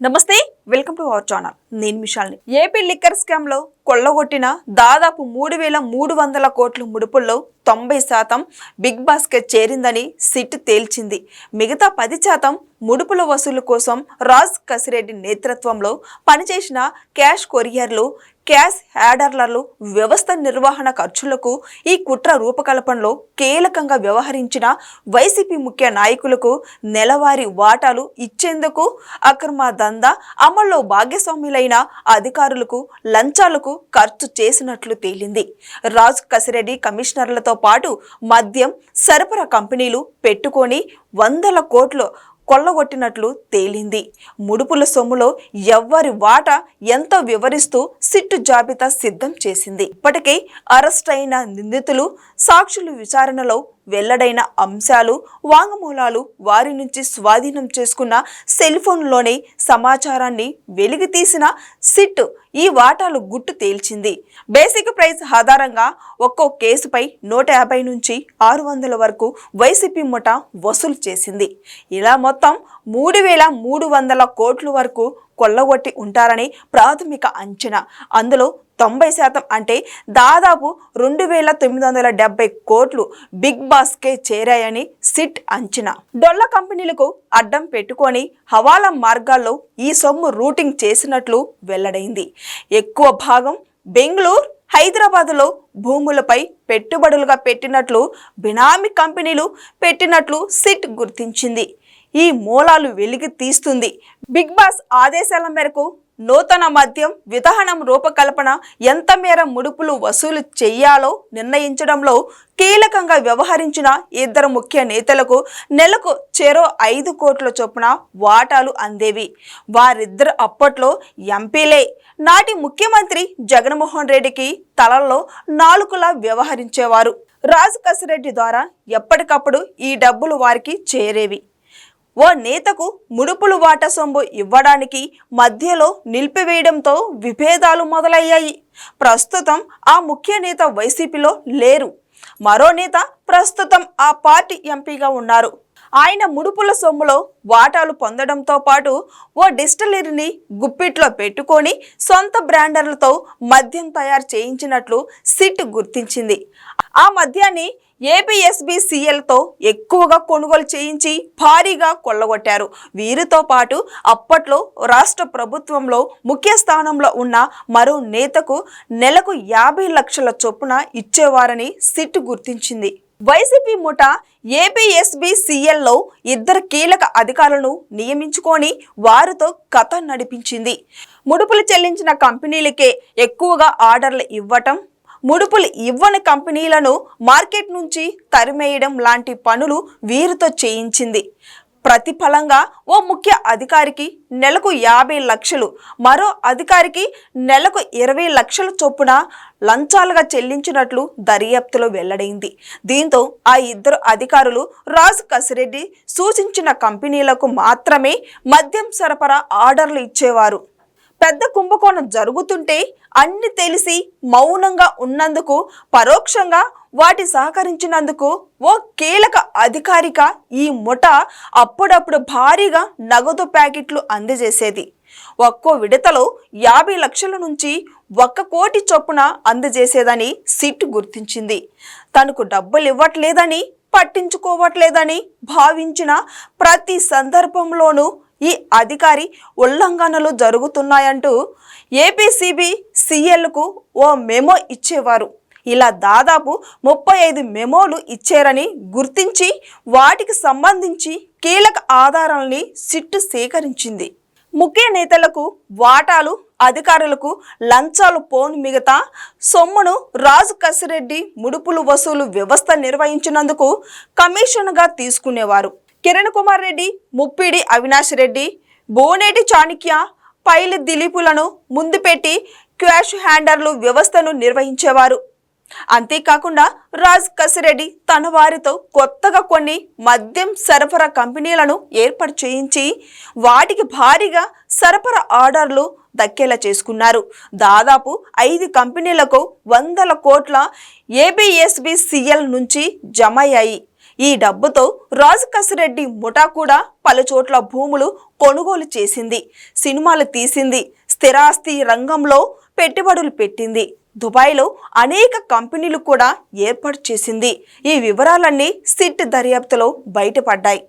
నమస్తే welcome to our channel. నేను మిషాల్ని. AP liquor స్కామ్లో కొల్లగొట్టిన దాదాపు మూడు వేల మూడు వందల కోట్ల ముడుపుల్లో తొంభై శాతం బిగ్ బాస్కెట్ చేరిందని సిట్ తేల్చింది. మిగతా పది శాతం ముడుపుల వసూలు కోసం రాజ్ కసిరెడ్డి నేతృత్వంలో పనిచేసిన క్యాష్ కొరియర్లు క్యాష్ హ్యాడర్లర్లు వ్యవస్థ నిర్వహణ ఖర్చులకు ఈ కుట్ర రూపకల్పనలో కీలకంగా వ్యవహరించిన వైసీపీ ముఖ్య నాయకులకు నెలవారీ వాటాలు ఇచ్చేందుకు అక్రమ దందా అమల్లో భాగస్వాములైన అధికారులకు లంచాలకు ఖర్చు చేసినట్లు తేలింది. రాజ్ కసిరెడ్డి కమిషనర్లతో పాటు మద్యం సరఫరా కంపెనీలు పెట్టుకొని వందల కోట్లు కొల్లగొట్టినట్లు తేలింది. ముడుపుల సొమ్ములో ఎవ్వరి వాటా ఎంతో వివరిస్తూ సిట్టు జాబితా సిద్ధం చేసింది. ఇప్పటికే అరెస్ట్ అయిన నిందితులు సాక్షులు విచారణలో వెల్లడైన అంశాలు వాంగ్మూలాలు వారి నుంచి స్వాధీనం చేసుకున్న సెల్ ఫోన్లోని సమాచారాన్ని వెలిగితీసిన సిట్ ఈ వాటాలు గుట్టు తేల్చింది. బేసిక్ ప్రైస్ ఆధారంగా ఒక్కో కేసుపై నూట యాభై నుంచి ఆరు వందల వరకు వైసీపీ ముఠ వసూలు చేసింది. ఇలా మొత్తం మూడు వేల మూడు వందల కోట్ల వరకు కొల్లగొట్టి ఉంటారని ప్రాథమిక అంచనా. అందులో తొంభై శాతం అంటే దాదాపు రెండు వేల తొమ్మిది వందల డెబ్బై కోట్లు బిగ్ బాస్కే చేరాయని సిట్ అంచనా. డొల్ల కంపెనీలకు అడ్డం పెట్టుకొని హవాలా మార్గాల్లో ఈ సొమ్ము రూటింగ్ చేసినట్లు వెల్లడైంది. ఎక్కువ భాగం బెంగళూరు హైదరాబాద్లో భూములపై పెట్టుబడులుగా పెట్టినట్లు బినామీ కంపెనీలు పెట్టినట్లు సిట్ గుర్తించింది. ఈ మూలాలు వెలికి తీస్తుంది. బిగ్ బాస్ ఆదేశాల మేరకు నూతన మద్యం విధానం రూపకల్పన ఎంత మేర ముడుపులు వసూలు చేయాలో నిర్ణయించడంలో కీలకంగా వ్యవహరించిన ఇద్దరు ముఖ్య నేతలకు నెలకు చెరో ఐదు కోట్ల చొప్పున వాటాలు అందేవి. వారిద్దరు అప్పట్లో ఎంపీలే. నాటి ముఖ్యమంత్రి జగన్మోహన్ రెడ్డికి తలల్లో నాలుకలా వ్యవహరించేవారు. రాజు కసిరెడ్డి ద్వారా ఎప్పటికప్పుడు ఈ డబ్బులు వారికి చేరేవి. ఓ నేతకు ముడుపులు వాట సొమ్ము ఇవ్వడానికి మధ్యలో నిలిపివేయడంతో విభేదాలు మొదలయ్యాయి. ప్రస్తుతం ఆ ముఖ్య నేత వైసీపీలో లేరు. మరో నేత ప్రస్తుతం ఆ పార్టీ ఎంపీగా ఉన్నారు. ఆయన ముడుపుల సొమ్ములో వాటాలు పొందడంతో పాటు ఓ డిస్టిలరీని గుప్పిట్లో పెట్టుకొని సొంత బ్రాండర్లతో మద్యం తయారు చేయించినట్లు సిట్ గుర్తించింది. ఆ మద్యాన్ని ఏపీఎస్బీసీఎల్తో ఎక్కువగా కొనుగోలు చేయించి భారీగా కొల్లగొట్టారు. వీరితో పాటు అప్పట్లో రాష్ట్ర ప్రభుత్వంలో ముఖ్య స్థానంలో ఉన్న మరో నేతకు నెలకు యాభై లక్షల చొప్పున ఇచ్చేవారని సిట్ గుర్తించింది. వైసీపీ ముఠ ఏపీఎస్బిసిఎల్లో ఇద్దరు కీలక అధికారులను నియమించుకొని వారితో కథ నడిపించింది. ముడుపులు చెల్లించిన కంపెనీలకే ఎక్కువగా ఆర్డర్లు ఇవ్వటం ముడుపులు ఇవ్వని కంపెనీలను మార్కెట్ నుంచి తరిమేయడం లాంటి పనులు వీరితో చేయించింది. ప్రతిఫలంగా ఓ ముఖ్య అధికారికి నెలకు యాభై లక్షలు మరో అధికారికి నెలకు ఇరవై లక్షల చొప్పున లంచాలుగా చెల్లించినట్లు దర్యాప్తులో వెల్లడైంది. దీంతో ఆ ఇద్దరు అధికారులు రాజు కసిరెడ్డి సూచించిన కంపెనీలకు మాత్రమే మద్యం సరఫరా ఆర్డర్లు ఇచ్చేవారు. పెద్ద కుంభకోణం జరుగుతుంటే అన్ని తెలిసి మౌనంగా ఉన్నందుకు పరోక్షంగా వాటి సహకరించినందుకు ఓ కీలక అధికారిక ఈ ముఠ అప్పుడప్పుడు భారీగా నగదు ప్యాకెట్లు అందజేసేది. ఒక్కో విడతలో యాభై లక్షల నుంచి ఒక్క కోటి చొప్పున అందజేసేదని సిట్ గుర్తించింది. తనకు డబ్బులు ఇవ్వట్లేదని పట్టించుకోవట్లేదని భావించిన ప్రతి సందర్భంలోనూ ఈ అధికారి ఉల్లంఘనలు జరుగుతున్నాయంటూ ఏపీసీబీ సీఎల్కు ఓ మెమో ఇచ్చేవారు. ఇలా దాదాపు ముప్పై ఐదు మెమోలు ఇచ్చారని గుర్తించి వాటికి సంబంధించి కీలక ఆధారాలని సిట్టు సేకరించింది. ముఖ్య నేతలకు వాటాలు అధికారులకు లంచాలు పోను మిగతా సొమ్మును రాజు కసిరెడ్డి ముడుపులు వసూలు వ్యవస్థ నిర్వహించినందుకు కమిషన్గా తీసుకునేవారు. కిరణ్ కుమార్ రెడ్డి ముప్పిడి అవినాష్ రెడ్డి బోనేటి చాణిక్య పైలి దిలీపులను ముందు పెట్టి క్యాష్ హ్యాండర్లు వ్యవస్థను నిర్వహించేవారు. అంతేకాకుండా రాజ్ కసిరెడ్డి తన వారితో కొత్తగా కొన్ని మద్యం సరఫరా కంపెనీలను ఏర్పాటు చేయించి వాటికి భారీగా సరఫరా ఆర్డర్లు దక్కేలా చేసుకున్నారు. దాదాపు ఐదు కంపెనీలకు వందల కోట్ల ఏబిఎస్బిసిఎల్ నుంచి జమ అయ్యాయి. ఈ డబ్బుతో రాజకసిరెడ్డి ముఠా కూడా పలుచోట్ల భూములు కొనుగోలు చేసింది సినిమాలు తీసింది స్థిరాస్తి రంగంలో పెట్టుబడులు పెట్టింది. దుబాయ్లో అనేక కంపెనీలు కూడా ఏర్పాటు చేసింది. ఈ వివరాలన్నీ సిట్ దర్యాప్తులో బయటపడ్డాయి.